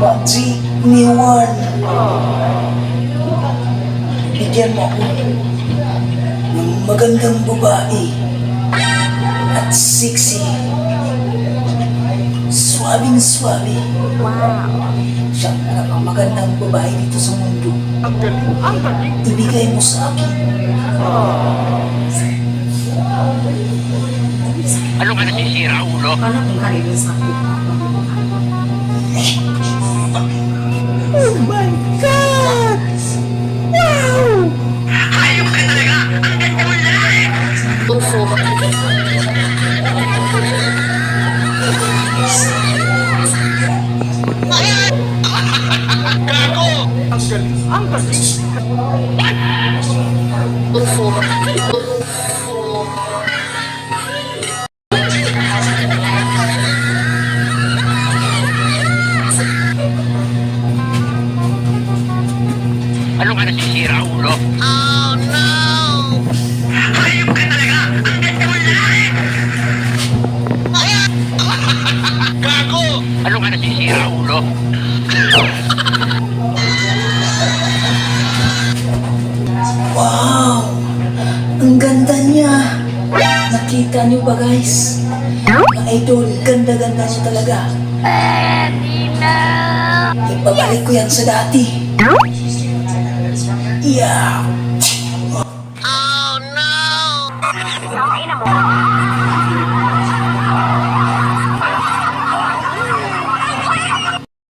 Maji ni Juan. Bigyan mo ako ng magandang babae at sexy. Swabing swabe. Wow. Siya ang pinakamagandang babae dito sa mundo. Ang galing, ang galing. Ibigay mo sa akin. Ano ka nasisira, ulo? Paano kung kanina sa akin? Oh my God! Wow! Ayaw ka talaga! Ang ganda mo lalaki! Puso. Gago! Ang galing, ang galing. Puso. Ano ka nasisira, ulo? Oh, no! Ayaw ka talaga! Ang ganda mo lalaki! Gago! Ano ka nasisira, ulo? Wow! Ang ganda niya! Nakita niyo ba guys? Mga idol, ganda-ganda niya talaga. Ipabalik ko yan sa dati. Yeah! Oh no! Nakain na.